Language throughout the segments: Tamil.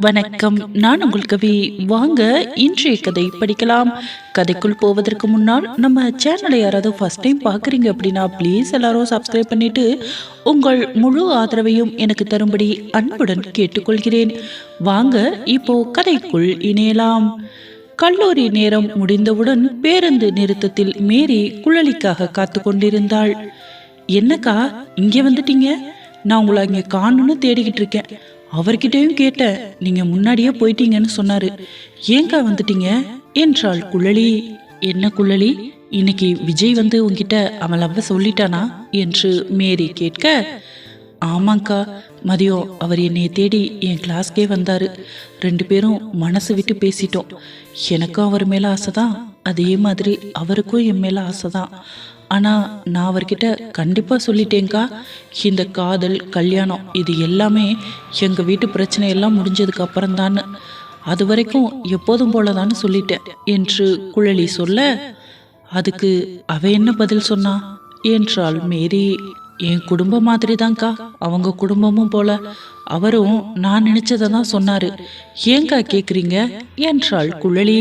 வணக்கம். நான் உங்கள் கவி வாங்க. இன்றைய கதை படிக்கலாம். கதைக்குள் போவதற்கு முன்னால் நம்ம சேனலை யாராவது ஃபர்ஸ்ட் டைம் பார்க்குறீங்க அப்படின்னா ப்ளீஸ் எல்லாரும் சப்ஸ்கிரைப் பண்ணிட்டு உங்கள் முழு ஆதரவையும் எனக்கு தரும்படி அன்புடன் கேட்டுக்கொள்கிறேன். வாங்க இப்போ கதைக்குள் இணையலாம். கல்லூரி நேரம் முடிந்தவுடன் பேருந்து நிறுத்தத்தில் மேரி குழலிக்காக காத்து கொண்டிருந்தாள். என்னக்கா இங்கே வந்துட்டீங்க? நான் உங்களை இங்கே காணும்னு தேடிக்கிட்டு இருக்கேன். அவர்கிட்டயும் கேட்டேன் நீங்க முன்னாடியே போயிட்டீங்கன்னு சொன்னாரு. ஏங்கா வந்துட்டீங்க? என்றாள் குழலி. என்ன குழலி? இன்னைக்கு விஜய் வந்து உங்ககிட்ட அவன் லவ்வ சொல்லிட்டானா? என்று மேரி கேட்க ஆமாங்க்கா மதியம் அவர் என்னைய தேடி என் கிளாஸ்க்கே வந்தாரு. ரெண்டு பேரும் மனசு விட்டு பேசிட்டோம். எனக்கும் அவர் மேல ஆசைதான் அதே மாதிரி அவருக்கும் என் மேல ஆசைதான் ஆனா நான் அவர்கிட்ட கண்டிப்பா சொல்லிட்டேங்க்கா இந்த காதல் கல்யாணம் இது எல்லாமே எங்க வீட்டு பிரச்சனை எல்லாம் முடிஞ்சதுக்கு அப்புறம்தான் அது வரைக்கும் எப்போதும் போலதான்னு சொல்லிட்டேன் என்று குழலி சொல்ல அதுக்கு அவ என்ன பதில் சொன்னா? என்றால் மேரி. என் குடும்பம் மாதிரி தான்க்கா அவங்க குடும்பமும் போல. அவரும் நான் நினைச்சதை தான் சொன்னாரு. ஏங்கா கேக்குறீங்க? என்றாள் குழலி.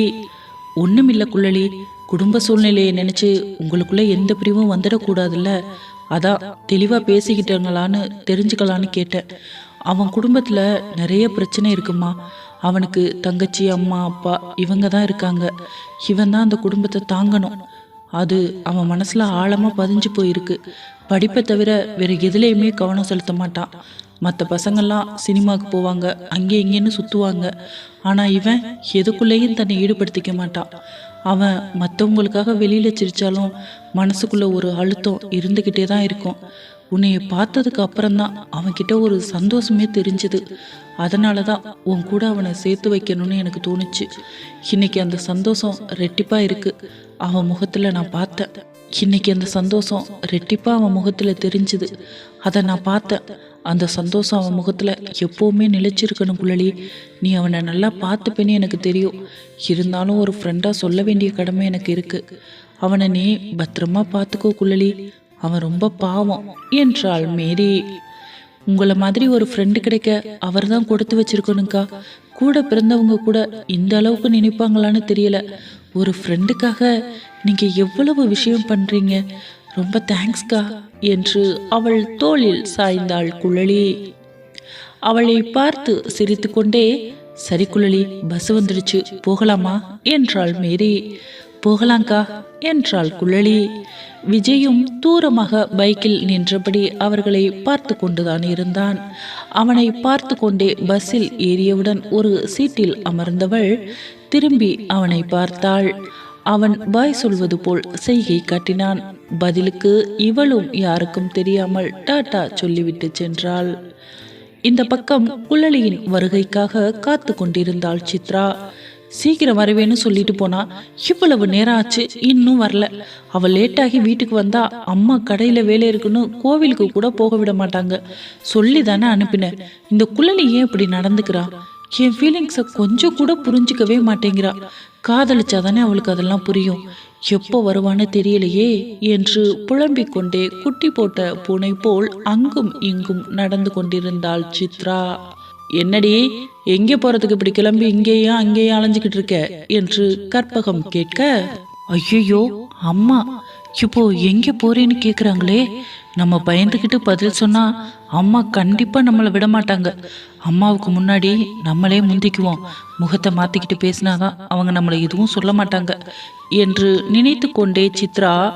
ஒண்ணுமில்ல குழலி. குடும்ப சூழ்நிலையை நினைச்சு உங்களுக்குள்ள எந்த பிரிவும் வந்துடக்கூடாதுல்ல? அதான் தெளிவாக பேசிக்கிட்டாங்களான்னு தெரிஞ்சுக்கலான்னு கேட்டேன். அவன் குடும்பத்தில் நிறைய பிரச்சனை இருக்குமா? அவனுக்கு தங்கச்சி அம்மா அப்பா இவங்க தான் இருக்காங்க. இவன் தான் அந்த குடும்பத்தை தாங்கணும். அது அவன் மனசில் ஆழமாக பதிஞ்சு போயிருக்கு. படிப்பை தவிர வேறு எதுலேயுமே கவனம் செலுத்த மாட்டான். மற்ற பசங்கள்லாம் சினிமாவுக்கு போவாங்க அங்கே இங்கேன்னு சுற்றுவாங்க ஆனால் இவன் எதுக்குள்ளேயும் தன்னை ஈடுபடுத்திக்க மாட்டான். அவன் மற்றவங்களுக்காக வெளியில் சிரித்தாலும் மனசுக்குள்ளே ஒரு அழுத்தம் இருந்துக்கிட்டே தான் இருக்கும். உன்னைய பார்த்ததுக்கு அப்புறம்தான் அவன்கிட்ட ஒரு சந்தோஷமே தெரிஞ்சுது. அதனால தான் உன் கூட அவனை சேர்த்து வைக்கணும்னு எனக்கு தோணுச்சு. இன்னைக்கு அந்த சந்தோஷம் ரெட்டிப்பாக இருக்குது அவன் முகத்தில் நான் பார்த்தேன். இன்னைக்கு அந்த சந்தோஷம் ரெட்டிப்பாக அவன் முகத்தில் தெரிஞ்சுது. அதை நான் பார்த்தேன். அந்த சந்தோஷம் அவன் முகத்தில் எப்போவுமே நிலைச்சிருக்கணும் குழலி. நீ அவனை நல்லா பார்த்துப்பேன்னு எனக்கு தெரியும். இருந்தாலும் ஒரு ஃப்ரெண்டாக சொல்ல வேண்டிய கடமை எனக்கு இருக்குது அவனை நீ பத்திரமா பார்த்துக்கோ குழலி. அவன் ரொம்ப பாவம் என்றாள் மேரி. உங்களை மாதிரி ஒரு ஃப்ரெண்டு கிடைக்க அவர் தான் கொடுத்து வச்சிருக்கணுக்கா கூட பிறந்தவங்க கூட இந்த அளவுக்கு நினைப்பாங்களான்னு தெரியல. ஒரு ஃப்ரெண்டுக்காக நீங்கள் எவ்வளவு விஷயம் பண்ணுறீங்க ரொம்ப தேங்க்ஸ்க்கா என்று அவள் தோளில் சாய்ந்தாள் குழலி. அவளை பார்த்து சிரித்துக்கொண்டே சரி குழலி பஸ் வந்துடுச்சு போகலாமா? என்றாள் மேரி. போகலாங்க்கா என்றாள் குழலி. விஜயும் தூரமாக பைக்கில் நின்றபடி அவர்களை பார்த்து கொண்டுதான் இருந்தான். அவனை பார்த்து கொண்டே பஸ்ஸில் ஏறியவுடன் ஒரு சீட்டில் அமர்ந்தவள் திரும்பி அவனை பார்த்தாள். அவன் பாய் சொல்வது போல் செய்கை காட்டினான். பதிலுக்கு இவளும் யாருக்கும் தெரியாமல் டாட்டா சொல்லிவிட்டு சென்றாள். இந்த பக்கம் குழலியின் வருகைக்காக காத்து கொண்டிருந்தாள் சித்ரா. சீக்கிரம் வருவேன்னு சொல்லிட்டு போனா இவ்வளவு நேரம் ஆச்சு இன்னும் வரல. அவ லேட்டாகி வீட்டுக்கு வந்தா அம்மா கடையில வேலை இருக்குன்னு கோவிலுக்கு கூட போக விட மாட்டாங்க. சொல்லி தானே அனுப்பினேன். இந்த குழலி ஏன் இப்படி நடந்துக்கிறான் என் ஃபீலிங்ஸை கொஞ்சம் கூட புரிஞ்சுக்கவே மாட்டேங்கிறா. காதலிச்சா தானே அவளுக்கு அதெல்லாம் புரியும். எப்போ வருவான்னு தெரியலையே என்று புலம்பிக் கொண்டே குட்டி போட்ட பூனை போல் அங்கும் இங்கும் நடந்து கொண்டிருந்தாள் சித்ரா. என்னடி எங்கே போறதுக்கு இப்படி கிளம்பி இங்கேயும் அங்கேயும் அலைஞ்சுக்கிட்டு இருக்க? என்று கற்பகம் கேட்க ஐயோ அம்மா இப்போ எங்க போறேன்னு கேக்குறாங்களே? நம்ம பயந்துக்கிட்டு பதில் சொன்னா அம்மா கண்டிப்பா நம்மளை விட மாட்டாங்க அம்மாவுக்கு முன்னாடி நம்மளே முந்திக்குவோம். முகத்தை மாத்திக்கிட்டு பேசினாதான் அவங்க நம்மளை எதுவும் சொல்ல மாட்டாங்க. என்று நினைத்து கொண்டே சித்ரா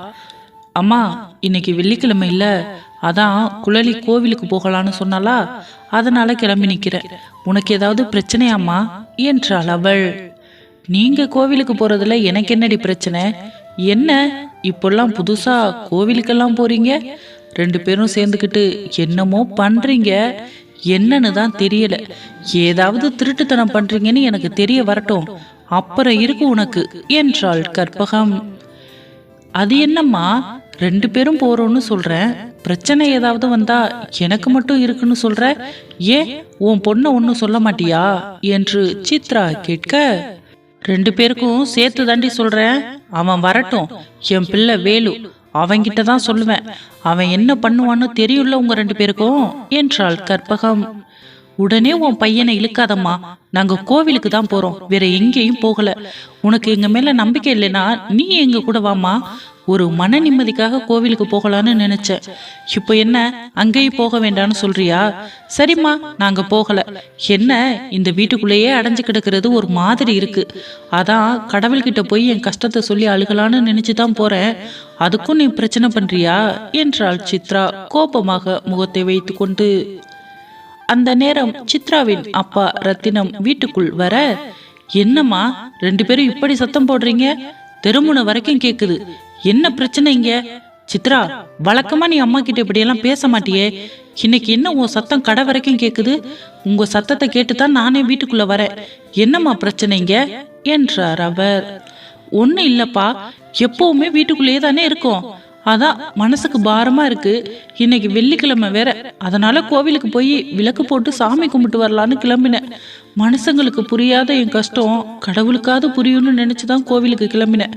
அம்மா இன்னைக்கு வெள்ளிக்கிழமை இல்ல. அதான் குழலி கோவிலுக்கு போகலான்னு சொன்னாலா அதனால கிளம்பி நிக்கிறேன். உனக்கு ஏதாவது பிரச்சனையாம்மா? என்றாள் அவள். நீங்க கோவிலுக்கு போறதுல எனக்கு என்னடி பிரச்சனை? என்ன? இப்பெல்லாம் புதுசா கோவிலுக்கெல்லாம் போறீங்க? ரெண்டு பேரும் சேர்ந்துக்கிட்டு என்னமோ பண்றீங்க. என்னன்னு தான் தெரியல. ஏதாவது திருட்டுத்தனம் பண்றீங்கன்னு எனக்கு தெரிய வரட்டும். அப்புறம் இருக்கு உனக்கு என்றாள் கற்பகம். அது என்னம்மா? ரெண்டு பேரும் போறோம்னு சொல்றேன் பிரச்சனை ஏதாவது வந்தா எனக்கு மட்டும் இருக்குன்னு சொல்ற? ஏன் உன் பொண்ணை ஒன்றும் சொல்ல மாட்டியா? என்று சித்ரா கேட்க. ரெண்டு பேருக்கும் சேர்த்து தாண்டி சொல்றேன். அவன் வரட்டும். என் பிள்ளை வேலு. அவன்கிட்ட தான் சொல்லுவேன். அவன் என்ன பண்ணுவான்னு தெரியும்ல உங்க ரெண்டு பேருக்கும்? என்றாள் கற்பகம். உடனே உன் பையனை இழுக்காதம்மா. நாங்க கோவிலுக்கு தான் போறோம். வேற எங்கேயும் போகல. உனக்கு எங்க மேல நம்பிக்கை இல்லைன்னா நீ எங்க கூட வாமா ஒரு மன நிம்மதிக்காக கோவிலுக்கு போகலான்னு நினைச்சேன் இப்போ என்ன? அங்கேயும் போக வேண்டாம்னு சொல்றியா? சரிம்மா நாங்க போகல. என்ன? இந்த வீட்டுக்குள்ளேயே அடைஞ்சு கிடக்கிறது ஒரு மாதிரி இருக்கு. அதான் கடவுள்கிட்ட போய் என் கஷ்டத்தை சொல்லி அழுகலான்னு நினைச்சு தான் போறேன். அதுக்கும் நீ பிரச்சனை பண்றியா? என்றாள் சித்ரா கோபமாக முகத்தை வைத்துக்கொண்டு. அந்த நேரம் சித்ராவின் அப்பா ரத்தினம் வீட்டுக்குள் வர என்னம்மா ரெண்டு பேரும் இப்படி சத்தம் போடுறீங்க? தெருமுனை வரைக்கும் கேக்குது. என்ன பிரச்சனை இங்க? சித்ரா வழக்கமா நீ அம்மா கிட்ட இப்படி எல்லாம் பேச மாட்டியே. இன்னைக்கு என்ன உன் சத்தம் கடை வரைக்கும் கேக்குது? உங்க சத்தத்தை கேட்டு தான் நானே வீட்டுக்குள்ள வரேன். என்னம்மா பிரச்சனைங்க என்றார் அவர். ஒன்றும் இல்லப்பா எப்பவுமே வீட்டுக்குள்ளேயே தானே இருக்கோம். அதான் மனசுக்கு பாரமாக இருக்குது இன்னைக்கு வெள்ளிக்கிழமை வேற. அதனால் கோவிலுக்கு போய் விளக்கு போட்டு சாமி கும்பிட்டு வரலான்னு கிளம்பினேன். மனுஷங்களுக்கு புரியாத என் கஷ்டம் கடவுளுக்காவது புரியும்னு நினைச்சுதான் கோவிலுக்கு கிளம்பினேன்.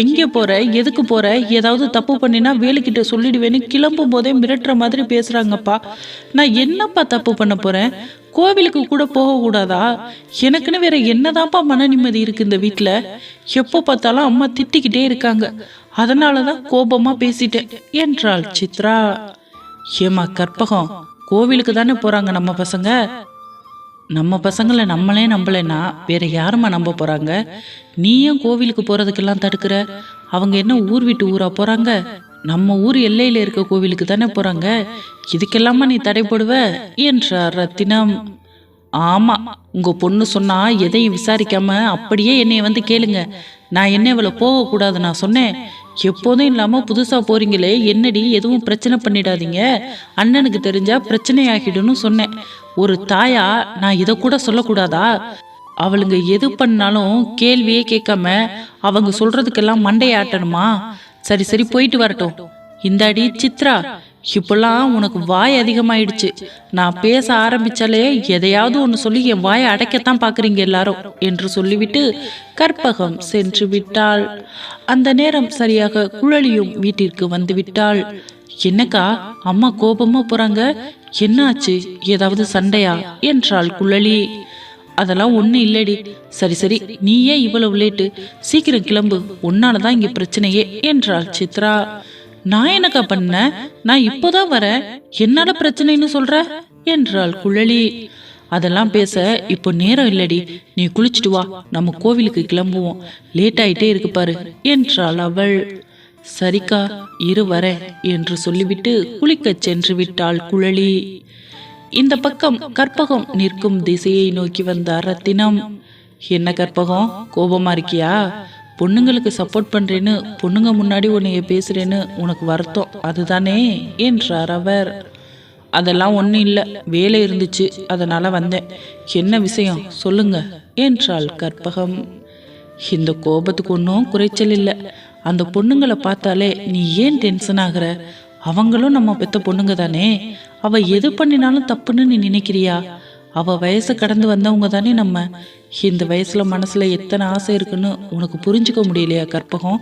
எங்கே போகிற எதுக்கு போகிற ஏதாவது தப்பு பண்ணினா வேலைக்கிட்ட சொல்லிடுவேன்னு கிளம்பும் போதே மிரட்டுற மாதிரி பேசுகிறாங்கப்பா நான் என்னப்பா தப்பு பண்ண போகிறேன் கோவிலுக்கு கூட போகக்கூடாதா எனக்குன்னு வேற என்னதான்ப்பா மன நிம்மதி இருக்கு இந்த வீட்டில் எப்போ பார்த்தாலும் அம்மா திட்டிக்கிட்டே இருக்காங்க. அதனாலதான் கோபமா பேசிட்டேன். என்றாள் சித்ரா. ஏமா கற்பகம் கோவிலுக்கு தானே போறாங்க நம்ம பசங்க? நம்ம பசங்களை நம்மளே நம்பலைன்னா வேற யாரும்மா நம்ப போறாங்க? நீயும் கோவிலுக்கு போறதுக்கெல்லாம் தடுக்கிற? அவங்க என்ன ஊர் விட்டு ஊரா போறாங்க? நம்ம ஊர் எல்லையில இருக்க கோவிலுக்கு தானே போறாங்க? இதுக்கெல்லாமா நீ தடைப்படுவ என்றார் ரத்தினம். ஆமா உங்க பொண்ணு சொன்னா எதையும் விசாரிக்காம அப்படியே என்னைய வந்து கேளுங்க. நான் என்ன இவ்வளோ போக கூடாது நான் சொன்னேன். எப்போதும் இல்லாம புதுசா போறீங்களே என்னடி எதுவும் பிரச்சனை பண்ணிடாதீங்க. அண்ணனுக்கு தெரிஞ்சா பிரச்சனை ஆகிடும்னு சொன்னேன். ஒரு தாயா நான் இதை கூட சொல்லக்கூடாதா? அவளுங்க எது பண்ணாலும் கேள்வியே கேட்காம அவங்க சொல்றதுக்கெல்லாம் மண்டையாட்டணுமா சரி சரி போயிட்டு வரட்டும். இந்தாடி சித்ரா. இப்பெல்லாம் உனக்கு வாய் அதிகமாயிடுச்சு. நான் பேச ஆரம்பிச்சாலே எதையாவது ஒன்று சொல்லி என் வாயை அடைக்கத்தான் பார்க்குறீங்க எல்லாரும் என்று சொல்லிவிட்டு கற்பகம் சென்று விட்டாள். அந்த நேரம் சரியாக குழலியும் வீட்டிற்கு வந்து விட்டாள். என்னக்கா அம்மா கோபமா போறாங்க? என்னாச்சு? ஏதாவது சண்டையா? என்றாள் குழலி. அதெல்லாம் ஒன்றும் இல்லடி. சரி சரி நீ ஏன் இவ்வளவு லேட்டு. சீக்கிரம் கிளம்பு. உன்னால தான் இங்கே பிரச்சனையே என்றாள் சித்ரா. நான் என்னக்கா பண்ண? நான் இப்போதான் வரேன் என்னால பிரச்சனைன்னு சொல்ற? என்றாள் குழலி. அதெல்லாம் பேச இப்போ நேரம் இல்லடி. நீ குளிச்சுட்டு வா. நம்ம கோவிலுக்கு கிளம்புவோம். லேட் ஆயிட்டே இருக்கு பாரு என்றாள் அவள். சரிக்கா இரு வர என்று சொல்லிவிட்டு குளிக்கச் சென்று விட்டாள் குழலி. இந்த பக்கம் கற்பகம் நிற்கும் திசையை நோக்கி வந்தார் ரத்தினம். என்ன கற்பகம்? கோபமா இருக்கியா? பொண்ணுங்களுக்கு சப்போர்ட் பண்றேன்னு பொண்ணுங்க முன்னாடி உன்னைய பேசுறேன்னு உனக்கு வருத்தம். அதுதானே? என்றார் அவர். அதெல்லாம் ஒன்றும் இல்லை. வேலை இருந்துச்சு. அதனால வந்தேன். என்ன விஷயம்? சொல்லுங்க என்றாள் கற்பகம். இந்த கோபத்துக்கு ஒன்றும் குறைச்சல் இல்லை. அந்த பொண்ணுங்களை பார்த்தாலே நீ ஏன் டென்ஷன் ஆகுற? அவங்களும் நம்ம பெத்த பொண்ணுங்க தானே? அவ எது பண்ணினாலும் தப்புன்னு நீ நினைக்கிறியா? அவ வயசு கடந்து வந்தவங்க தானே நம்ம. இந்த வயசுல மனசுல எத்தனை ஆசை இருக்குன்னு உனக்கு புரிஞ்சுக்க முடியலையா கற்பகம்?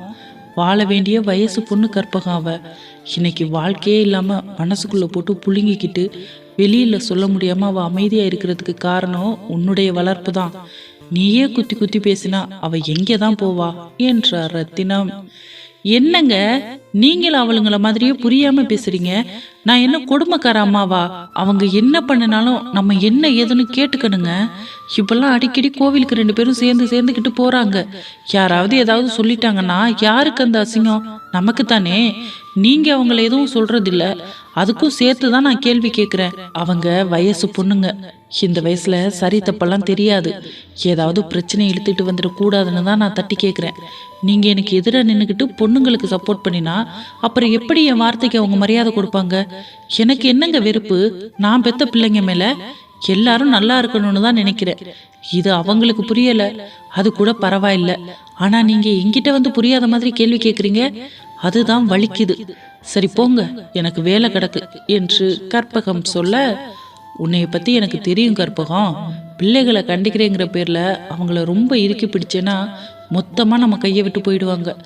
வாழ வேண்டிய வயசு பொண்ணு கற்பகம் அவ. இன்னைக்கு வாழ்க்கையே இல்லாம மனசுக்குள்ள போட்டு புழுங்கிக்கிட்டு வெளியில சொல்ல முடியாம அவ அமைதியா இருக்கிறதுக்கு காரணம் உன்னுடைய வளர்ப்பு தான். நீயே குத்தி குத்தி பேசினா அவ எங்கே தான் போவா? என்றார் ரத்தினம். என்னங்க? நீங்களும் அவளுங்கள மாதிரியே புரியாம பேசுறீங்க? நான் என்ன கொடுமைக்கார அம்மாவா? அவங்க என்ன பண்ணினாலும் நம்ம என்ன ஏதுன்னு கேட்டுக்கணுங்க. இப்பெல்லாம் அடிக்கடி கோவிலுக்கு ரெண்டு பேரும் சேர்ந்து சேர்ந்துக்கிட்டு போறாங்க. யாராவது ஏதாவது சொல்லிட்டாங்கன்னா யாருக்கு அந்த அசிங்கம்? நமக்கு தானே நீங்க அவங்கள எதுவும் சொல்றதில்ல. அதுக்கும் சேர்த்து தான் நான் கேள்வி கேட்குறேன் அவங்க வயசு பொண்ணுங்க. இந்த வயசுல சரி தப்பெல்லாம் தெரியாது. ஏதாவது பிரச்சனை இழுத்துட்டு வந்துடக்கூடாதுன்னு தான் நான் தட்டி கேட்குறேன் நீங்க எனக்கு எதிராக நின்றுக்கிட்டு பொண்ணுங்களுக்கு சப்போர்ட் பண்ணினா அப்புறம் எப்படி என் வார்த்தைக்கு அவங்க மரியாதை கொடுப்பாங்க? எனக்கு என்னங்க வெறுப்பு? நான் பெத்த பிள்ளைங்க மேல எல்லாரும் நல்லா இருக்கணும்னு தான் நினைக்கிறேன். இது அவங்களுக்கு புரியல. அது கூட பரவாயில்ல. ஆனா நீங்க என்கிட்ட வந்து புரியாத மாதிரி கேள்வி கேக்குறீங்க. அதுதான் வலிக்குது. சரி போங்க. எனக்கு வேலை கிடக்கு என்று கற்பகம் சொல்ல உன்னைய பத்தி எனக்கு தெரியும் கற்பகம். பிள்ளைகளை கண்டிக்கிறேங்கிற பேர்ல அவங்கள ரொம்ப இறுக்கி பிடிச்சேன்னா மொத்தமாக நம்ம கையை விட்டு போயிடுவாங்க.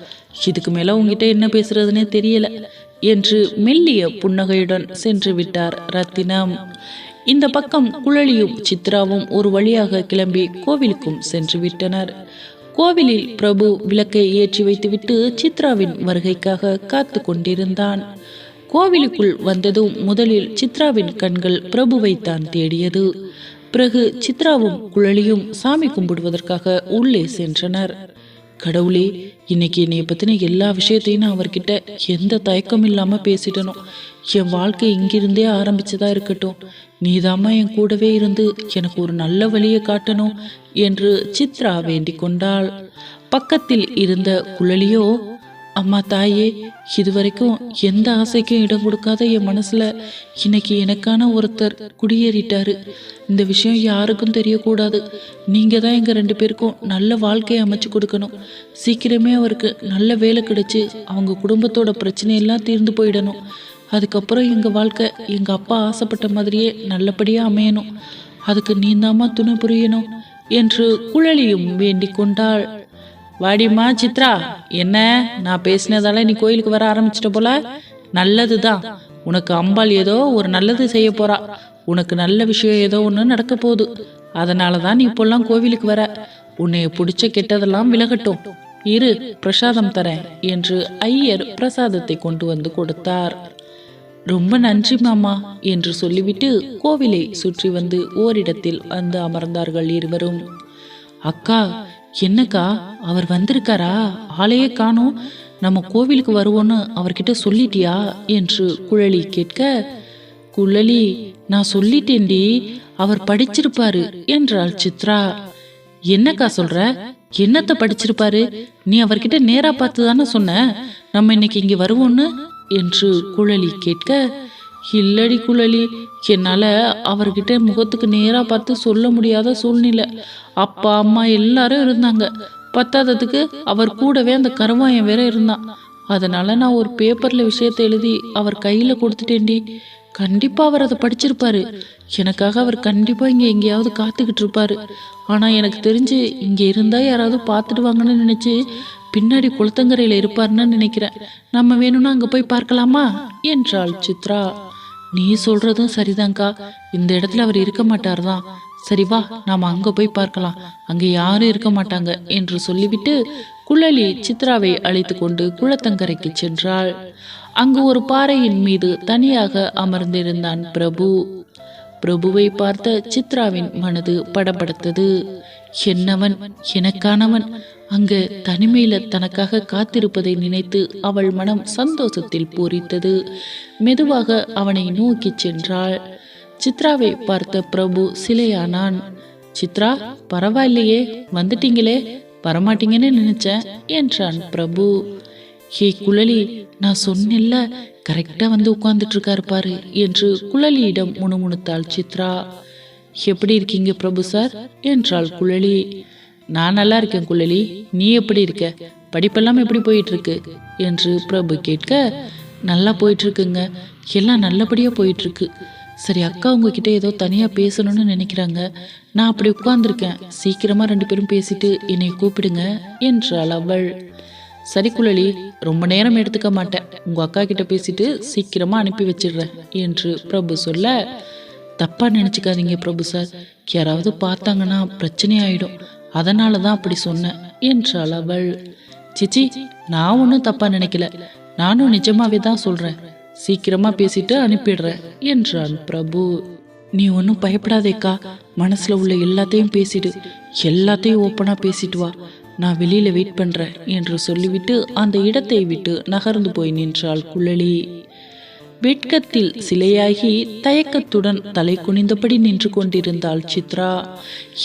இதுக்கு மேலே உங்ககிட்ட என்ன பேசுறதுன்னே தெரியல என்று மெல்லிய புன்னகையுடன் சென்று விட்டார் ரத்தினம். இந்த பக்கம் குழலியும் சித்ராவும் ஒரு வழியாக கிளம்பி கோவிலுக்கும் சென்று விட்டனர். கோவிலில் பிரபு விளக்கை ஏற்றி வைத்துவிட்டு சித்ராவின் வருகைக்காக காத்து கொண்டிருந்தான். கோவிலுக்குள் வந்ததும் முதலில் சித்ராவின் கண்கள் பிரபுவை தான் தேடியது. பிறகு சித்ராவும் குழலியும் சாமி கும்பிடுவதற்காக உள்ளே சென்றனர். கடவுளே இன்னைக்கு என்னைய பத்தின எல்லா விஷயத்தையும் நான் அவர்கிட்ட எந்த தயக்கம் இல்லாம பேசிட்டனும் என் வாழ்க்கை இங்கிருந்தே ஆரம்பிச்சதா இருக்கட்டும். நீதாம்மா என் கூடவே இருந்து எனக்கு ஒரு நல்ல வழியை காட்டணும் என்று சித்ரா வேண்டிக் கொண்டாள். பக்கத்தில் இருந்த குழலியோ அம்மா தாயே இதுவரைக்கும் எந்த ஆசைக்கும் இடம் கொடுக்காத என் மனசுல இன்னைக்கு எனக்கான ஒருத்தர் குடியேறிட்டாரு. இந்த விஷயம் யாருக்கும் தெரியக்கூடாது. நீங்க தான் எங்க ரெண்டு பேருக்கும் நல்ல வாழ்க்கையை அமைச்சு கொடுக்கணும். சீக்கிரமே அவருக்கு நல்ல வேலை கிடைச்சு அவங்க குடும்பத்தோட பிரச்சனையெல்லாம் தீர்ந்து போயிடணும். அதுக்கப்புறம் எங்கள் வாழ்க்கை எங்கள் அப்பா ஆசைப்பட்ட மாதிரியே நல்லபடியாக அமையணும். அதுக்கு நீந்தாமா துணை புரியணும் என்று குழலியும் வேண்டிக் கொண்டாள். வாடிம்மா சித்ரா என்ன? நான் பேசினதால நீ கோயிலுக்கு வர ஆரம்பிச்சிட்ட போல? நல்லதுதான். உனக்கு அம்பாள் ஏதோ ஒரு நல்லது செய்ய போறா. உனக்கு நல்ல விஷயம் ஏதோ ஒன்று நடக்க போகுது. அதனால தான் நீ இப்போல்லாம் கோவிலுக்கு வர. உன்னைய பிடிச்ச கெட்டதெல்லாம் விலகட்டும். இரு பிரசாதம் தரேன் என்று ஐயர் பிரசாதத்தை கொண்டு வந்து கொடுத்தார். ரொம்ப நன்றி மாமா என்று சொல்லிவிட்டு கோவிலை சுற்றி வந்து ஓரிடத்தில் வந்து அமர்ந்தார்கள் இருவரும். அக்கா என்னக்கா அவர் வந்திருக்காரா? ஆளையே காணும். நம்ம கோவிலுக்கு வருவோன்னு அவர்கிட்ட சொல்லிட்டியா? என்று குழலி கேட்க குழலி நான் சொல்லிட்டேன்டி அவர் படிச்சிருப்பாரு என்றாள் சித்ரா. என்னக்கா சொல்ற? என்னத்த படிச்சிருப்பாரு? நீ அவர்கிட்ட நேரா பார்த்து தானே சொன்ன? நம்ம இன்னைக்கு இங்க வருவோன்னு என்று குழலி கேட்க இல்லடி குழலி என்னால் அவர்கிட்ட முகத்துக்கு நேராக பார்த்து சொல்ல முடியாத சூழ்நிலை. அப்பா அம்மா எல்லாரும் இருந்தாங்க. பத்தாததுக்கு அவர் கூடவே அந்த கருவாயன் வேற இருந்தான். அதனால நான் ஒரு பேப்பரில் விஷயத்தை எழுதி அவர் கையில் கொடுத்துட்டேன்டி. கண்டிப்பாக அவர் அதை படிச்சிருப்பாரு. எனக்காக அவர் கண்டிப்பாக இங்கே எங்கேயாவது காத்துக்கிட்டு இருப்பாரு. ஆனால் எனக்கு தெரிஞ்சு இங்கே இருந்தால் யாராவது பார்த்துடுவாங்கன்னு நினச்சி பின்னாடி குளத்தங்கரையில் இருப்பார்னு நினைக்கிறேன். நம்ம வேணும்னா அங்கே போய் பார்க்கலாமா? என்றாள் சித்ரா. நீ சொல்றதும் சரிதாங்க்கா இந்த இடத்துல அவர் இருக்க மாட்டார் தான் சரி வா நாம் அங்கே போய் பார்க்கலாம். அங்கே யாரும் இருக்க மாட்டாங்க என்று சொல்லிவிட்டு குழலி சித்ராவை அழைத்து கொண்டு குளத்தங்கரைக்கு சென்றாள். அங்கு ஒரு பாறையின் மீது தனியாக அமர்ந்திருந்தான் பிரபு. பிரபுவை பார்த்த சித்ராவின் மனது படபடத்தது. என்னவன்? எனக்கானவன்? அங்கு தனிமையில தனக்காக காத்திருப்பதை நினைத்து அவள் மனம் சந்தோஷத்தில் பூரித்தது. மெதுவாக அவனை நோக்கி சென்றாள். சித்ராவை பார்த்த பிரபு சிலையானான். சித்ரா பரவாயில்லையே வந்துட்டீங்களே வரமாட்டீங்கன்னு நினைச்சேன் என்றான் பிரபு. ஹே குழலி நான் சொன்னேன்ல கரெக்டா வந்து உட்கார்ந்துட்டு இருக்காரு பாரு என்று குழலியிடம் முணுமுணுத்தாள் சித்ரா. எப்படி இருக்கீங்க பிரபு சார்? என்றாள் குழலி. நான் நல்லா இருக்கேன் குழலி. நீ எப்படி இருக்க? படிப்பெல்லாம் எப்படி போயிட்டு இருக்கு என்று பிரபு கேட்க நல்லா போயிட்டு இருக்குங்க எல்லாம் நல்லபடியா போயிட்டு இருக்கு சரி அக்கா உங்ககிட்ட ஏதோ தனியா பேசணும்னு நினைக்கிறாங்க. நான் அப்படி உட்கார்ந்துருக்கேன். சீக்கிரமா ரெண்டு பேரும் பேசிட்டு என்னை கூப்பிடுங்க என்றாள் அவள். சரி குழலி ரொம்ப நேரம் எடுத்துக்க மாட்டேன். உங்க அக்கா கிட்ட பேசிட்டு சீக்கிரமா அனுப்பி வச்சிடுறேன் என்று பிரபு சொல்ல தப்பா நினைச்சுக்காதீங்க பிரபு சார். யாராவது பார்த்தாங்கன்னா பிரச்சனை ஆயிடும் அதனால தான் அப்படி சொன்னேன் என்றாள் அவள். சிச்சி நான் ஒன்றும் தப்பாக நினைக்கல. நானும் நிஜமாவே தான் சொல்கிறேன் சீக்கிரமாக பேசிட்டு அனுப்பிடுறேன் என்றான் பிரபு. நீ ஒன்றும் பயப்படாதேக்கா மனசில் உள்ள எல்லாத்தையும் பேசிடு. எல்லாத்தையும் ஓப்பனாக பேசிட்டு வா. நான் வெளியில் வெயிட் பண்ணுறேன் என்று சொல்லிவிட்டு அந்த இடத்தை விட்டு நகர்ந்து போய் நின்றாள் குழலி. வெட்கத்தில் சிலையாகி தயக்கத்துடன் தலை குனிந்தபடி நின்று கொண்டிருந்தாள் சித்ரா.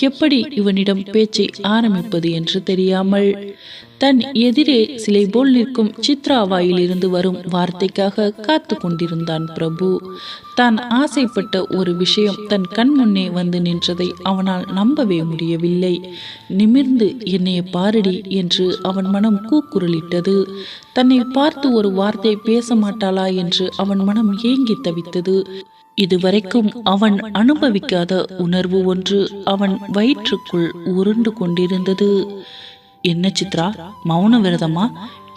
எப்படி இவனிடம் பேச்சை ஆரம்பிப்பது என்று தெரியாமல் தன் எதிரே சிலை போல் நிற்கும் சித்ரா வாயிலிருந்து வரும் வார்த்தைக்காக காத்து கொண்டிருந்தான் பிரபு. தான் ஆசைப்பட்ட ஒரு விஷயம் தன் கண் முன்னே வந்து நின்றதை அவனால் நம்பவே முடியவில்லை. நிமிர்ந்து என்னைய பாரடி என்று அவன் மனம் கூக்குரலிட்டது. தன்னை பார்த்து ஒரு வார்த்தை பேச மாட்டாளா என்று அவன் மனம் ஏங்கி தவித்தது. இதுவரைக்கும் அவன் அனுபவிக்காத உணர்வு ஒன்று அவன் வயிற்றுக்குள் உருண்டு கொண்டிருந்தது. என்ன சித்ரா மௌன விரதமா?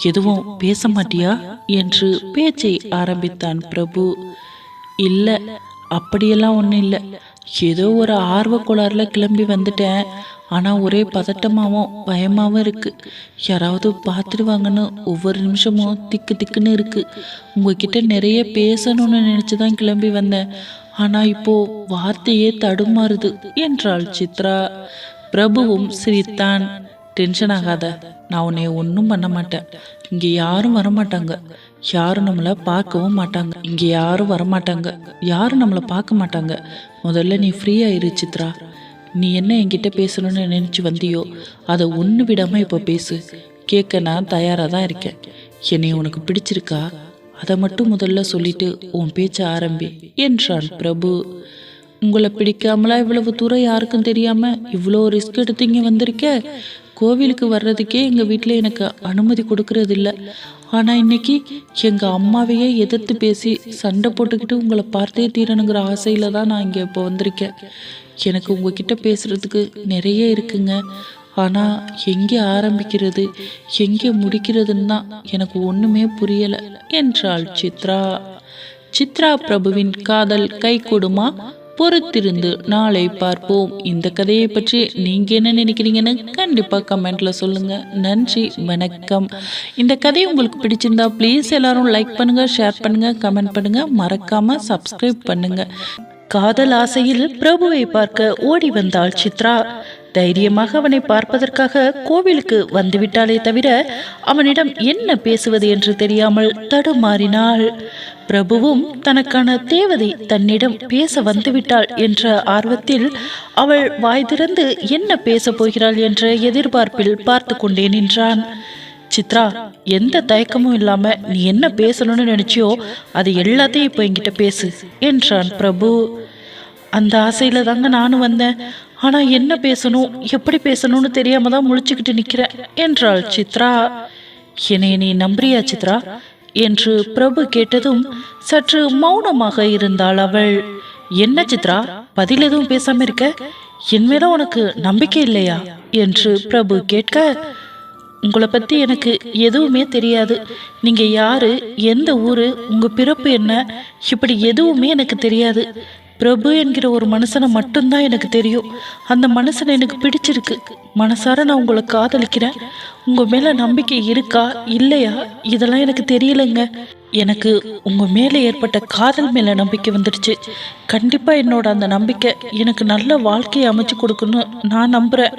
எதுவும் பேச மாட்டியா? என்று பேச்சை ஆரம்பித்தான் பிரபு. இல்ல அப்படியெல்லாம் ஒன்றும் இல்லை. ஏதோ ஒரு ஆர்வ கோளாறுல கிளம்பி வந்துட்டேன். ஆனால் ஒரே பதட்டமாகவும் பயமாகவும் இருக்குது யாராவது பார்த்துடுவாங்கன்னு ஒவ்வொரு நிமிஷமும் திக்கு திக்குன்னு இருக்குது உங்ககிட்ட நிறைய பேசணும்னு நினச்சி தான் கிளம்பி வந்தேன். ஆனால் இப்போது வார்த்தையே தடுமாறுது என்றாள் சித்ரா. பிரபுவும் சிரித்தான். டென்ஷன் ஆகாத. நான் உன்னை ஒன்றும் பண்ண மாட்டேன். இங்கே யாரும் வரமாட்டாங்க. யாரும் நம்மளை பார்க்கவும் மாட்டாங்க. இங்கே யாரும் வரமாட்டாங்க. யாரும் நம்மளை பார்க்க மாட்டாங்க. முதல்ல நீ ஃப்ரீயாயிரு சித்ரா. நீ என்ன என்கிட்ட பேசணும்னு நினச்சி வந்தியோ அதை ஒன்று விடாமல் இப்போ பேசு. கேட்க நான் தயாராக தான் இருக்கேன். என்னை உனக்கு பிடிச்சிருக்கா? அதை மட்டும் முதல்ல சொல்லிட்டு உன் பேச்ச ஆரம்பி. என்றான் பிரபு. உங்களை பிடிக்காமலா இவ்வளவு தூரம் யாருக்கும் தெரியாம இவ்வளோ ரிஸ்க் எடுத்து இங்கே வந்திருக்க? கோவிலுக்கு வர்றதுக்கே எங்கள் வீட்டில் எனக்கு அனுமதி கொடுக்கறது இல்லை ஆனால் இன்னைக்கு எங்கள் அம்மாவையே எதிர்த்து பேசி சண்டை போட்டுக்கிட்டு உங்களை பார்த்தே தீரணுங்கிற ஆசையில் தான் நான் இங்கே இப்போ வந்திருக்கேன். எனக்கு உங்ககிட்ட பேசுறதுக்கு நிறைய இருக்குங்க. ஆனால் எங்கே ஆரம்பிக்கிறது எங்கே முடிக்கிறதுன்னு தான் எனக்கு ஒன்றுமே புரியலை. என்றாள் சித்ரா. சித்ரா பிரபுவின் காதல் கை கொடுமா? பொறுத்திருந்து நாளை பார்ப்போம். இந்த கதையை பற்றி நீங்க என்ன நினைக்கிறீங்கன்னு கண்டிப்பா கமெண்ட்ல சொல்லுங்க. நன்றி வணக்கம். இந்த கதை உங்களுக்கு பிடிச்சிருந்தா ப்ளீஸ் எல்லாரும் லைக் பண்ணுங்க ஷேர் பண்ணுங்க கமெண்ட் பண்ணுங்க. மறக்காம சப்ஸ்கிரைப் பண்ணுங்க. காதல் ஆசையில் பிரபுவை பார்க்க ஓடி வந்தாள் சித்ரா. தைரியமாக அவனை பார்ப்பதற்காக கோவிலுக்கு வந்துவிட்டாலே தவிர அவனிடம் என்ன பேசுவது என்று தெரியாமல் தடுமாறினாள். பிரபுவும் தனக்கான தேவதை தன்னிடம் பேச வந்துவிட்டாள் என்ற ஆர்வத்தில் அவள் வாய் திறந்து என்ன பேசப் போகிறாள் என்ற எதிர்பார்ப்பில் பார்த்து கொண்டே நின்றான். சித்ரா எந்த தயக்கமும் இல்லாம நீ என்ன பேசணும்னு நினைச்சியோ அது எல்லாத்தையும் இப்போ என்கிட்ட பேசு என்றான் பிரபு. அந்த ஆசையில தாங்க நானும் வந்தேன். ஆனா என்ன பேசணும்? எப்படி பேசணும்னு தெரியாம தான் முழிச்சுக்கிட்டு நிக்கிறேன் என்றாள் சித்ரா. என்னை நீ நம்புறியா சித்ரா? என்று பிரபு கேட்டதும் சற்று மௌனமாக இருந்தாள் அவள். என்ன சித்ரா? பதில் எதுவும் பேசாம இருக்க? என் மேல உனக்கு நம்பிக்கை இல்லையா? என்று பிரபு கேட்க உங்களை பத்தி எனக்கு எதுவுமே தெரியாது. நீங்க யாரு? எந்த ஊரு? உங்க பிறப்பு என்ன? இப்படி எதுவுமே எனக்கு தெரியாது. பிரபு என்கிற ஒரு மனுஷனை மட்டும்தான் எனக்கு தெரியும். அந்த மனுஷனை எனக்கு பிடிச்சிருக்கு. மனசார நான் உங்களை காதலிக்கிறேன். உங்க மேல நம்பிக்கை இருக்கா? இல்லையா? இதெல்லாம் எனக்கு தெரியலைங்க. எனக்கு உங்க மேல ஏற்பட்ட காதல் மேல நம்பிக்கை வந்துடுச்சு. கண்டிப்பா என்னோட அந்த நம்பிக்கை எனக்கு நல்ல வாழ்க்கையை அமைச்சு கொடுக்கணும் நான் நம்புறேன்.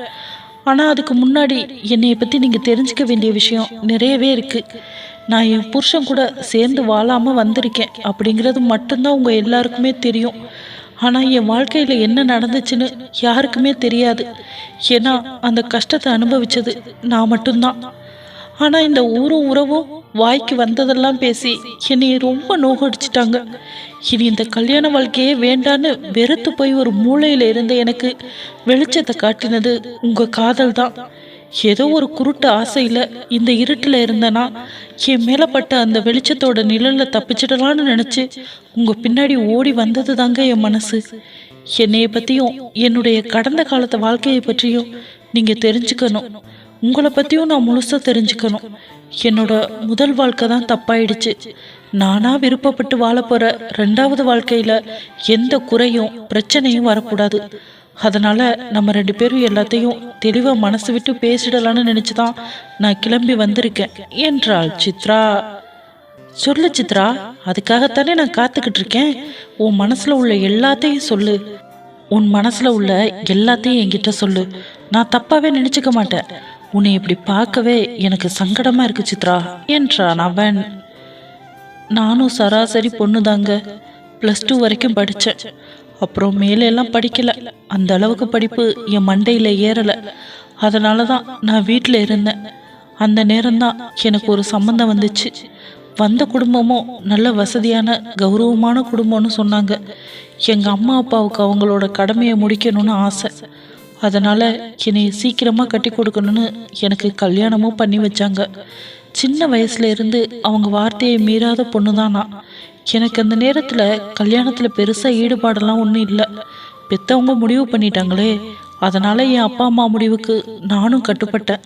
ஆனால் அதுக்கு முன்னாடி என்னைய பற்றி நீங்கள் தெரிஞ்சுக்க வேண்டிய விஷயம் நிறையவே இருக்குது நான் என் புருஷன் கூட சேர்ந்து வாழாமல் வந்திருக்கேன். அப்படிங்கிறது மட்டும்தான் உங்கள் எல்லாருக்குமே தெரியும். ஆனால் என் வாழ்க்கையில் என்ன நடந்துச்சுன்னு யாருக்குமே தெரியாது. ஏன்னா அந்த கஷ்டத்தை அனுபவிச்சது நான் மட்டும்தான். ஆனால் இந்த ஊரும் உறவும் வாய்க்கு வந்ததெல்லாம் பேசி என்னை ரொம்ப நோகடிச்சிட்டாங்க. இனி இந்த கல்யாண வாழ்க்கையே வேண்டான்னு வெறுத்து போய் ஒரு மூளையில இருந்த எனக்கு வெளிச்சத்தை காட்டினது உங்க காதல் தான். ஏதோ ஒரு குருட்டு ஆசையில இந்த இருட்டுல இருந்தனா என் மேல பட்ட அந்த வெளிச்சத்தோட நிழல்ல தப்பிச்சிடலான்னு நினைச்சு உங்க பின்னாடி ஓடி வந்தது தாங்க என் மனசு. என்னைய பத்தியும் என்னுடைய கடந்த காலத்து வாழ்க்கையை பற்றியும் நீங்க தெரிஞ்சுக்கணும். உங்களை பற்றியும் நான் முழுசாக தெரிஞ்சுக்கணும். என்னோட முதல் வாழ்க்கை தான் தப்பாயிடுச்சு. நானாக விருப்பப்பட்டு வாழ போகிற ரெண்டாவது வாழ்க்கையில் எந்த குறையும் பிரச்சனையும் வரக்கூடாது. அதனால் நம்ம ரெண்டு பேரும் எல்லாத்தையும் தெளிவாக மனசு விட்டு பேசிடலான்னு நினச்சி தான் நான் கிளம்பி வந்திருக்கேன். என்றாள் சித்ரா. சொல்லு சித்ரா அதுக்காகத்தானே நான் காத்துக்கிட்டு இருக்கேன். உன் மனசில் உள்ள எல்லாத்தையும் சொல்லு. உன் மனசில் உள்ள எல்லாத்தையும் என்கிட்ட சொல்லு. நான் தப்பாகவே நினச்சிக்க மாட்டேன். உன்னை இப்படி பார்க்கவே எனக்கு சங்கடமாக இருக்கு சித்ரா என்றான் அவன். நானும் சராசரி பொண்ணு தாங்க ப்ளஸ் டூ வரைக்கும் படித்தேன் அப்புறம் மேலே எல்லாம் படிக்கலை. அந்த அளவுக்கு படிப்பு என் மண்டையில் ஏறலை. அதனால தான் நான் வீட்டில் இருந்தேன். அந்த நேரம்தான் எனக்கு ஒரு சம்மந்தம் வந்துச்சு. வந்த குடும்பமும் நல்ல வசதியான கௌரவமான குடும்பம்னு சொன்னாங்க. எங்கள் அம்மா அப்பாவுக்கு அவங்களோட கடமையை முடிக்கணும்னு ஆசை. அதனால் என்னை சீக்கிரமாக கட்டி கொடுக்கணும்னு எனக்கு கல்யாணமும் பண்ணி வச்சாங்க. சின்ன வயசுல இருந்து அவங்க வார்த்தையை மீறாத பொண்ணு தான் நான் எனக்கு அந்த நேரத்தில் கல்யாணத்தில் பெருசாக ஈடுபாடெல்லாம் ஒன்றும் இல்லை. பெற்றவங்க முடிவு பண்ணிட்டாங்களே. அதனால் என் அப்பா அம்மா முடிவுக்கு நானும் கட்டுப்பட்டேன்.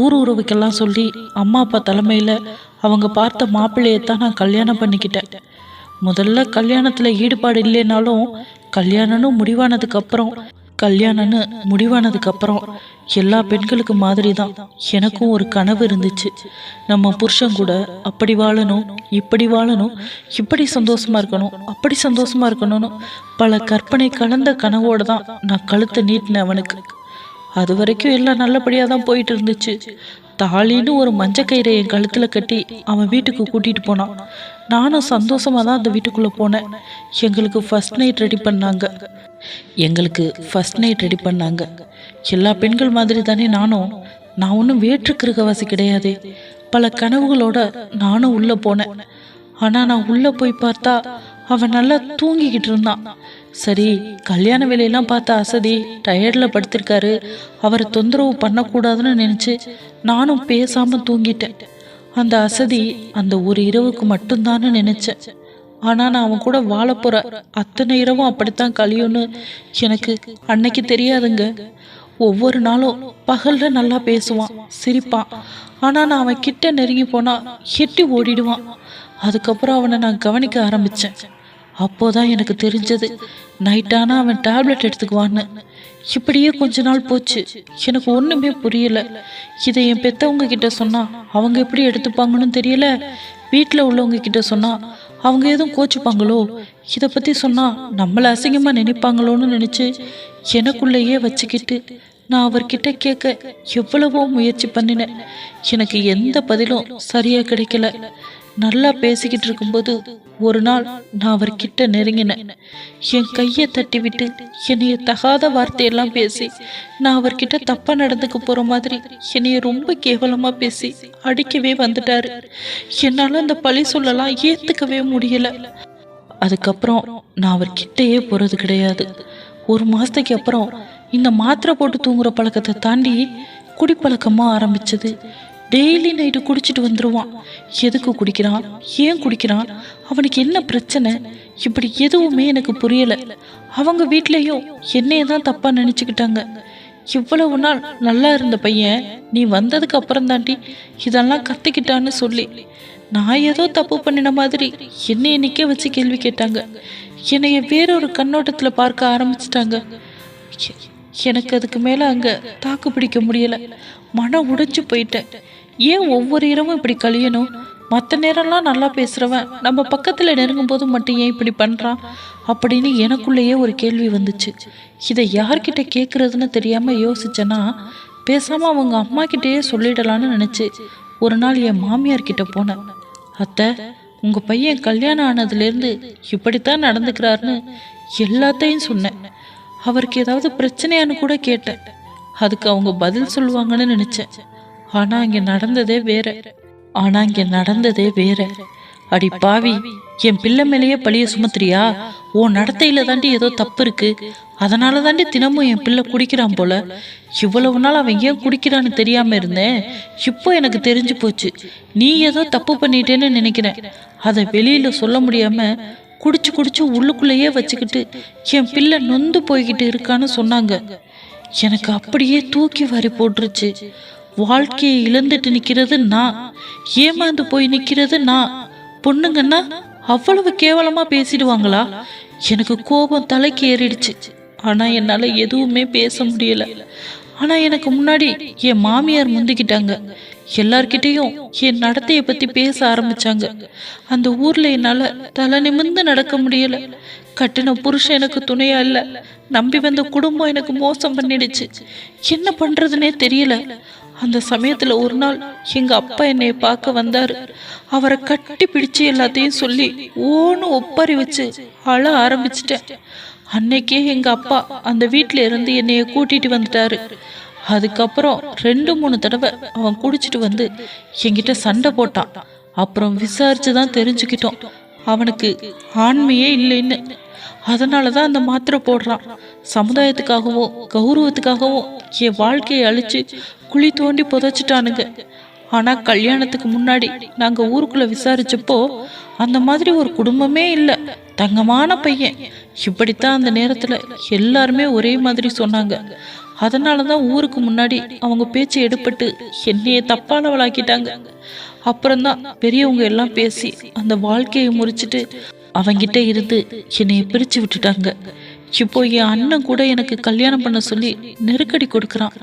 ஊர் உறவுக்கெல்லாம் சொல்லி அம்மா அப்பா தலைமையில் அவங்க பார்த்த மாப்பிள்ளையை தான் நான் கல்யாணம் பண்ணிக்கிட்டேன். முதல்ல கல்யாணத்தில் ஈடுபாடு இல்லைனாலும் கல்யாணம்னு முடிவானதுக்கப்புறம் கல்யாணம்னு முடிவானதுக்கு அப்புறம் எல்லா பெண்களுக்கு மாதிரி தான் எனக்கும் ஒரு கனவு இருந்துச்சு. நம்ம புருஷன் கூட அப்படி வாழணும் இப்படி வாழணும் இப்படி சந்தோஷமா இருக்கணும் அப்படி சந்தோஷமா இருக்கணும்னு பல கற்பனை கலந்த கனவோடு தான் நான் கழுத்தை நீட்டினேன் அவனுக்கு. அது வரைக்கும் எல்லாம் நல்லபடியாக தான் போயிட்டு இருந்துச்சு. தாலின்னு ஒரு மஞ்சக்கயிறை என் கழுத்தில் கட்டி அவன் வீட்டுக்கு கூட்டிகிட்டு போனான். நானும் சந்தோஷமாக தான் அந்த வீட்டுக்குள்ளே போனேன். எங்களுக்கு ஃபஸ்ட் நைட் ரெடி பண்ணாங்க. எங்களுக்கு ஃபர்ஸ்ட் நைட் ரெடி பண்ணாங்க. எல்லா பெண்கள் மாதிரி தானே நானும். நான் ஒன்றும் வேற்று கிரகவாசி கிடையாது. பல கனவுகளோட நானும் உள்ளே போனேன். ஆனால் நான் உள்ளே போய் பார்த்தா அவன் நல்லா தூங்கிக்கிட்டு இருந்தான். சரி கல்யாண வேலையெல்லாம் பார்த்த அசதி டயர்டில் படுத்திருக்காரு. அவரை தொந்தரவு பண்ணக்கூடாதுன்னு நினச்சி நானும் பேசாமல் தூங்கிட்டேன். அந்த அசதி அந்த ஒரு இரவுக்கு மட்டும்தான்னு நினச்சேன் ஆனால் நான் அவன் கூட வாழப்போகிற அத்தனை இரவும் அப்படித்தான் கழியும்னு எனக்கு அன்னைக்கு தெரியாதுங்க. ஒவ்வொரு நாளும் பகலில் நல்லா பேசுவான் சிரிப்பான். ஆனால் நான் அவன் கிட்ட நெருங்கி போனால் எட்டி ஓடிடுவான். அதுக்கப்புறம் அவனை நான் கவனிக்க ஆரம்பித்தேன் அப்போதான் எனக்கு தெரிஞ்சது. நைட்டானா அவன் டேப்லெட் எடுத்துக்குவான்னு. இப்படியே கொஞ்ச நாள் போச்சு. எனக்கு ஒன்றுமே புரியல. இதை என் பெத்தவங்க கிட்ட சொன்னா அவங்க எப்படி எடுத்துப்பாங்கன்னு தெரியல. வீட்டில் உள்ளவங்க கிட்ட சொன்னா அவங்க எதுவும் கோச்சுப்பாங்களோ? இதை பற்றி சொன்னா நம்மளை அசிங்கமாக நினைப்பாங்களோன்னு நினச்சி எனக்குள்ளேயே வச்சுக்கிட்டு நான் அவர்கிட்ட கேட்க எவ்வளவோ முயற்சி பண்ணினேன். எனக்கு எந்த பதிலும் சரியாக கிடைக்கல. நல்லா பேசிக்கிட்டு இருக்கும்போது ஒரு நாள் நான் அவர்கிட்ட நெருங்கினேன் என் கையை தட்டி விட்டு என்னைய தகாத வார்த்தையெல்லாம் பேசி நான் அவர்கிட்ட தப்பா நடந்துக்க போற மாதிரி என்னைய ரொம்ப கேவலமா பேசி அடிக்கவே வந்துட்டாரு. என்னால அந்த பழி சொல்லலாம் ஏத்துக்கவே முடியல. அதுக்கப்புறம் நான் அவர்கிட்டயே போறது கிடையாது. ஒரு மாசத்துக்கு அப்புறம் இந்த மாத்திரை போட்டு தூங்குற பழக்கத்தை தாண்டி குடிப்பழக்கமா ஆரம்பிச்சது. டெய்லி நைட்டு குடிச்சிட்டு வந்துடுவான் எதுக்கு குடிக்கிறான்? ஏன் குடிக்கிறான்? அவனுக்கு என்ன பிரச்சனை? இப்படி எதுவுமே எனக்கு புரியலை. அவங்க வீட்லேயும் என்னைய தான் தப்பாக நினச்சிக்கிட்டாங்க. இவ்வளவு நாள் நல்லா இருந்த பையன் நீ வந்ததுக்கு அப்புறம் தாண்டி இதெல்லாம் கத்திக்கிட்டான்னு சொல்லி நான் ஏதோ தப்பு பண்ணின மாதிரி என்னைய நிற்க வச்சு கேள்வி கேட்டாங்க. என்னைய வேறொரு கண்ணோட்டத்தில் பார்க்க ஆரம்பிச்சிட்டாங்க. எனக்கு அதுக்கு மேலே அங்கே தாக்கு பிடிக்க முடியலை. மனம் உடைஞ்சு போயிட்டேன். ஏன் ஒவ்வொரு இரவும் இப்படி கழியணும்? மற்ற நேரம்லாம் நல்லா பேசுகிறவன் நம்ம பக்கத்தில் நெருங்கும் போது மட்டும் ஏன் இப்படி பண்ணுறான் அப்படின்னு எனக்குள்ளேயே ஒரு கேள்வி வந்துச்சு. இதை யார்கிட்ட கேட்குறதுன்னு தெரியாமல் யோசிச்சேன்னா பேசாமல் அவங்க அம்மா கிட்டேயே சொல்லிடலான்னு நினச்சி ஒரு நாள் என் மாமியார் கிட்ட போனேன். அத்தை உங்கள் பையன் கல்யாணம் ஆனதுலேருந்து இப்படித்தான் நடந்துக்கிறாருன்னு எல்லாத்தையும் சொன்னேன். அவருக்கு ஏதாவது பிரச்சனையான்னு கூட கேட்டேன். அதுக்கு அவங்க பதில் சொல்லுவாங்கன்னு நினச்சேன். ஆனா இங்க நடந்ததே வேற. ஆனா இங்க நடந்ததே வேற. அடி பாவி என் பிள்ளை மேலேயே பழிய சுமத்துறியா? உன் நடத்தையில தாண்டி ஏதோ தப்பு இருக்கு. அதனால தாண்டி தினமும் என் பிள்ளை குடிக்கிறான் போல. இவ்வளவு நாள் அவன் ஏன் குடிக்கிறான்னு தெரியாம இருந்தேன். இப்போ எனக்கு தெரிஞ்சு போச்சு. நீ ஏதோ தப்பு பண்ணிட்டேன்னு நினைக்கிறேன். அதை வெளியில சொல்ல முடியாம குடிச்சு குடிச்சு உள்ளுக்குள்ளேயே வச்சுக்கிட்டு என் பிள்ளை நொந்து போய்கிட்டு இருக்கான்னு சொன்னாங்க. எனக்கு அப்படியே தூக்கி வாரி போட்டுருச்சு. வாழ்க்கையை இழந்துட்டு நிக்கிறது நான். ஏமாந்து போய் நிக்கிறது நான். பொண்ணுங்கன்னா அவ்வளவு கேவலமா பேசிடுவாங்களா? எனக்கு கோபம் தலைக்கு ஏறிடுச்சு. ஆனா என்னால எதுவுமே பேச முடியல. ஆனா எனக்கு முன்னாடி என் மாமியார் முந்திக்கிட்டாங்க. எல்லார்கிட்டயும் என் நடத்தைய பத்தி பேச ஆரம்பிச்சாங்க. அந்த ஊர்ல என்னால தலை நிமிர்ந்து நடக்க முடியல. கட்டின புருஷன் எனக்கு துணையா இல்ல. நம்பி வந்த குடும்பம் எனக்கு மோசம் பண்ணிடுச்சு. என்ன பண்றதுனே தெரியல. அந்த சமயத்துல ஒரு நாள் எங்க அப்பா என்னை பார்க்க வந்தாரு. அவரை கட்டி பிடிச்சு எல்லாத்தையும் சொல்லி ஓன்னு ஒப்பறி வச்சு அழ ஆரம்பிச்சிட்டேன். அன்னைக்கே எங்க அப்பா அந்த வீட்டில் இருந்து என்னைய கூட்டிட்டு வந்துட்டாரு. அதுக்கப்புறம் ரெண்டு மூணு தடவை அவன் குடிச்சிட்டு வந்து என்கிட்ட சண்டை போட்டான். அப்புறம் விசாரிச்சு தான் தெரிஞ்சுக்கிட்டோம். அவனுக்கு ஆண்மையே இல்லைன்னு. அதனால தான் அந்த மாத்திரை போடுறான். சமுதாயத்துக்காகவும் கௌரவத்துக்காகவும் என் வாழ்க்கையை அழிச்சு குழி தோண்டி புதைச்சிட்டானுங்க. ஆனால் கல்யாணத்துக்கு முன்னாடி நாங்கள் ஊருக்குள்ளே விசாரிச்சப்போ அந்த மாதிரி ஒரு குடும்பமே இல்லை. தங்கமான பையன். இப்படித்தான் அந்த நேரத்தில் எல்லாருமே ஒரே மாதிரி சொன்னாங்க. அதனால தான் ஊருக்கு முன்னாடி அவங்க பேச்சு எடுப்பட்டு என்னைய தப்பானவளாக்கிட்டாங்க. அப்புறம்தான் பெரியவங்க எல்லாம் பேசி அந்த வாழ்க்கையை முறிச்சிட்டு அவங்கிட்ட இருந்து என்னைய பிரிச்சு விட்டுட்டாங்க. இப்போ என் அண்ணன் கூட எனக்கு கல்யாணம் பண்ண சொல்லி நெருக்கடி கொடுக்குறான்.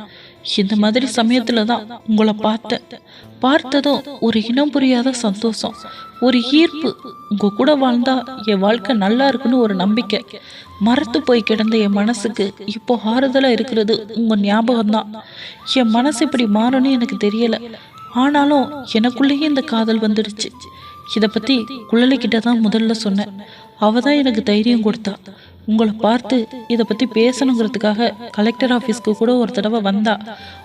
இந்த மாதிரி சமயத்துல தான் உங்களை பார்த்தேன் பார்த்ததும் ஒரு இனம் புரியாத சந்தோஷம். ஒரு ஈர்ப்பு உங்க கூட வாழ்ந்தா என் வாழ்க்கை நல்லா இருக்குன்னு ஒரு நம்பிக்கை. மறத்து போய் கிடந்த என் மனசுக்கு இப்போ ஆறுதலா இருக்கிறது உங்க ஞாபகம் தான் என் மனசு இப்படி மாறும்னு எனக்கு தெரியல. ஆனாலும் எனக்குள்ளேயே இந்த காதல் வந்துடுச்சு. இதை பத்தி குழலிக்கிட்ட தான் முதல்ல சொன்னேன். அவள் தான் எனக்கு தைரியம் கொடுத்தா. உங்களை பார்த்து இதை பற்றி பேசணுங்கிறதுக்காக கலெக்டர் ஆஃபீஸ்க்கு கூட ஒரு தடவை வந்தா.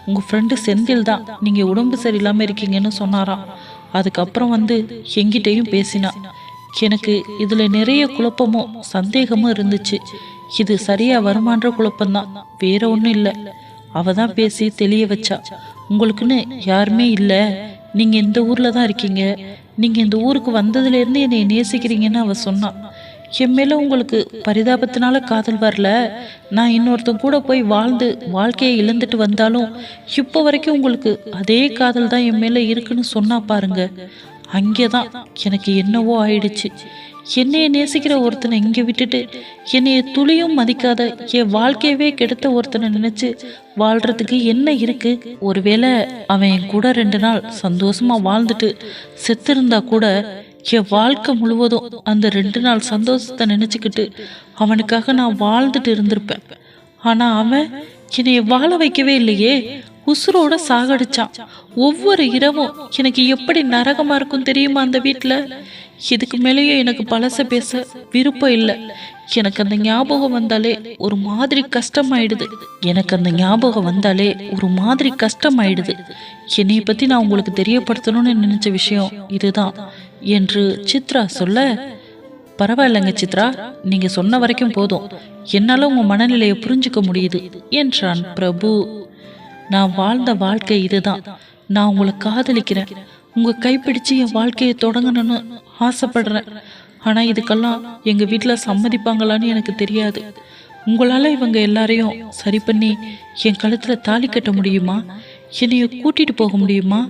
உங்கள் ஃப்ரெண்டு செந்தில் தான். நீங்கள் உடம்பு சரியில்லாமல் இருக்கீங்கன்னு சொன்னாராம் அதுக்கப்புறம் வந்து எங்கிட்டையும் பேசினா. எனக்கு இதில் நிறைய குழப்பமும் சந்தேகமும் இருந்துச்சு. இது சரியாக வருமான்ற குழப்பம்தான். வேற ஒன்றும் இல்லை. அவ தான் பேசி தெளிய வச்சா. உங்களுக்குன்னு யாருமே இல்லை. நீங்கள் இந்த ஊரில் தான் இருக்கீங்க. நீங்கள் இந்த ஊருக்கு வந்ததுலேருந்து என்னை நேசிக்கிறீங்கன்னு அவ சொன்னான் என் மேலே உங்களுக்கு பரிதாபத்தினால காதல் வரல. நான் இன்னொருத்தன் கூட போய் வாழ்ந்து வாழ்க்கையை இழந்துட்டு வந்தாலும் இப்போ வரைக்கும் உங்களுக்கு அதே காதல் தான் என் மேலே இருக்குன்னு சொன்னா பாருங்க. அங்கே தான் எனக்கு என்னவோ ஆயிடுச்சு. என்னைய நேசிக்கிற ஒருத்தனை இங்கே விட்டுட்டு என்னைய துளியும் மதிக்காத என் வாழ்க்கையவே கெடுத்த ஒருத்தனை நினைச்சு வாழ்றதுக்கு என்ன இருக்கு? ஒருவேளை அவன் என் கூட ரெண்டு நாள் சந்தோஷமா வாழ்ந்துட்டு செத்திருந்தா கூட என் வாழ்க்கை முழுவதும் அந்த ரெண்டு நாள் சந்தோஷத்தை நினச்சிக்கிட்டு அவனுக்காக நான் வாழ்ந்துட்டு இருந்திருப்பேன். ஆனால் அவன் என்னைய வாழ வைக்கவே இல்லையே. உசுரோட சாகடிச்சான். ஒவ்வொரு இரவும் எனக்கு எப்படி நரகமா இருக்கும் தெரியுமா அந்த வீட்டில் இதுக்கு மேலேயும் எனக்கு பழச பேச விருப்பம் இல்லை. எனக்கு அந்த ஞாபகம் வந்தாலே ஒரு மாதிரி கஷ்டமாயிடுது. எனக்கு அந்த ஞாபகம் வந்தாலே ஒரு மாதிரி கஷ்டமாயிடுது. என்னைய பத்தி நான் உங்களுக்கு தெரியப்படுத்தணும்னு நினைச்ச விஷயம் இதுதான். என்று சித்ரா சொல்ல பரவாயில்லைங்க சித்ரா நீங்க சொன்ன வரைக்கும் போதும். என்னால உங்க மனநிலையை புரிஞ்சுக்க முடியுது என்றான் பிரபு. நான் வாழ்ந்த வாழ்க்கை இதுதான். நான் உங்களை காதலிக்கிறேன். உங்க கைப்பிடிச்சு என் வாழ்க்கையை தொடங்கணும்னு ஆசைப்படுறேன். ஆனா இதுக்கெல்லாம் எங்க வீட்டுல சம்மதிப்பாங்களான்னு எனக்கு தெரியாது. உங்களால இவங்க எல்லாரையும் சரி பண்ணி என் கழுத்துல தாலி கட்ட முடியுமா? என்னைய கூட்டிட்டு போக முடியுமா?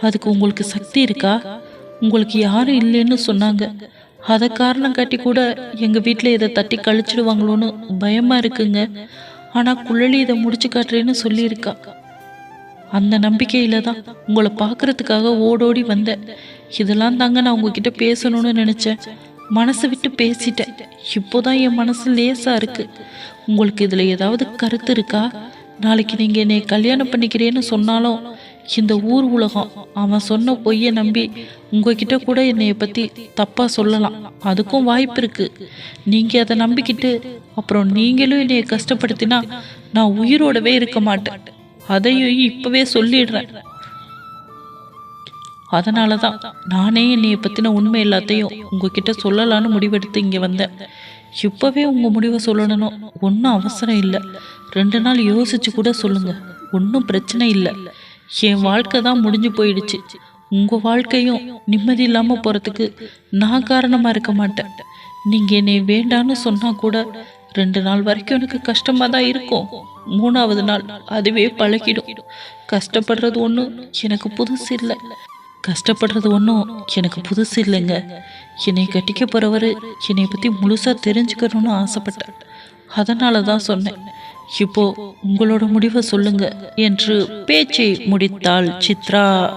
அதுக்கு உங்களுக்கு சக்தி இருக்கா? உங்களுக்கு யாரும் இல்லைன்னு சொன்னாங்க. அதை காரணம் காட்டி கூட எங்கள் வீட்டில் இதை தட்டி கழிச்சிடுவாங்களோன்னு பயமாக இருக்குங்க. ஆனால் குழலி இதை முடிச்சு காட்டுறேன்னு சொல்லியிருக்கா. அந்த நம்பிக்கையில தான் உங்களை பார்க்கறதுக்காக ஓடோடி வந்தேன் இதெல்லாம் தாங்க நான் உங்ககிட்ட பேசணும்னு நினச்சேன். மனசை விட்டு பேசிட்டேன். இப்போதான் என் மனசு லேசாக இருக்கு. உங்களுக்கு இதில் ஏதாவது கருத்து இருக்கா? நாளைக்கு நீங்கள் என்னை கல்யாணம் பண்ணிக்கிறேன்னு சொன்னாலும் இந்த ஊர் உலகம். அவன் சொன்ன பொய்யை நம்பி உங்ககிட்ட கூட என்னைய பத்தி தப்பா சொல்லலாம். அதுக்கும் வாய்ப்பு இருக்கு. நீங்க அதை நம்பிக்கிட்டு அப்புறம் நீங்களும் என்னைய கஷ்டப்படுத்தினா நான் உயிரோடவே இருக்க மாட்டேன். அதையும் இப்பவே சொல்லிடுறேன். அதனால தான் நானே என்னைய பற்றின உண்மை எல்லாத்தையும் உங்ககிட்ட சொல்லலான்னு முடிவெடுத்து இங்கே வந்தேன். இப்போவே உங்கள் முடிவை சொல்லணும் ஒன்றும் அவசரம் இல்லை. ரெண்டு நாள் யோசிச்சு கூட சொல்லுங்க. ஒன்றும் பிரச்சனை இல்லை. என் வாழ்க்கை தான் முடிஞ்சு போயிடுச்சு. உங்கள் வாழ்க்கையும் நிம்மதி இல்லாமல் போகிறதுக்கு நான் காரணமாக இருக்க மாட்டேன். நீங்கள் என்னை வேண்டான்னு சொன்னால் கூட ரெண்டு நாள் வரைக்கும் எனக்கு கஷ்டமாக தான் இருக்கும். மூணாவது நாள் அதுவே பழகிடும். கஷ்டப்படுறது ஒன்றும் எனக்கு புதுசு இல்லை. கஷ்டப்படுறது ஒன்றும் எனக்கு புதுசு இல்லைங்க. என்னை கட்டிக்க போகிறவர் என்னை பற்றி முழுசாக தெரிஞ்சுக்கணும்னு ஆசைப்பட்டேன் அதனால தான் சொன்னேன். இப்போ உங்களோட முடிவை சொல்லுங்க என்று பேச்சை முடித்தாள் சித்ரா.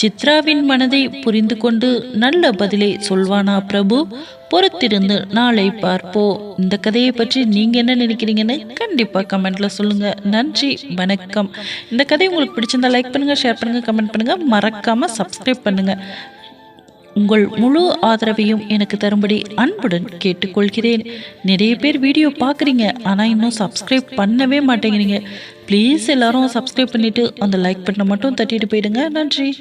சித்ராவின் மனதை புரிந்து கொண்டு நல்ல பதிலை சொல்வானா பிரபு? பொறுத்திருந்து நாளை பார்ப்போம் இந்த கதையை பற்றி நீங்க என்ன நினைக்கிறீங்கன்னு கண்டிப்பா கமெண்ட்ல சொல்லுங்க. நன்றி வணக்கம். இந்த கதை உங்களுக்கு பிடிச்சிருந்தா லைக் பண்ணுங்க ஷேர் பண்ணுங்க கமெண்ட் பண்ணுங்க. மறக்காம சப்ஸ்கிரைப் பண்ணுங்க. உங்கள் முழு ஆதரவையும் எனக்கு தரும்படி அன்புடன் கேட்டுக்கொள்கிறேன். நிறைய பேர் வீடியோ பார்க்குறீங்க ஆனால் இன்னும் சப்ஸ்கிரைப் பண்ணவே மாட்டேங்கிறீங்க. ப்ளீஸ் எல்லாரும் சப்ஸ்கிரைப் பண்ணிவிட்டு அந்த லைக் பட்டனை மட்டும் தட்டிட்டு போயிடுங்க. நன்றி.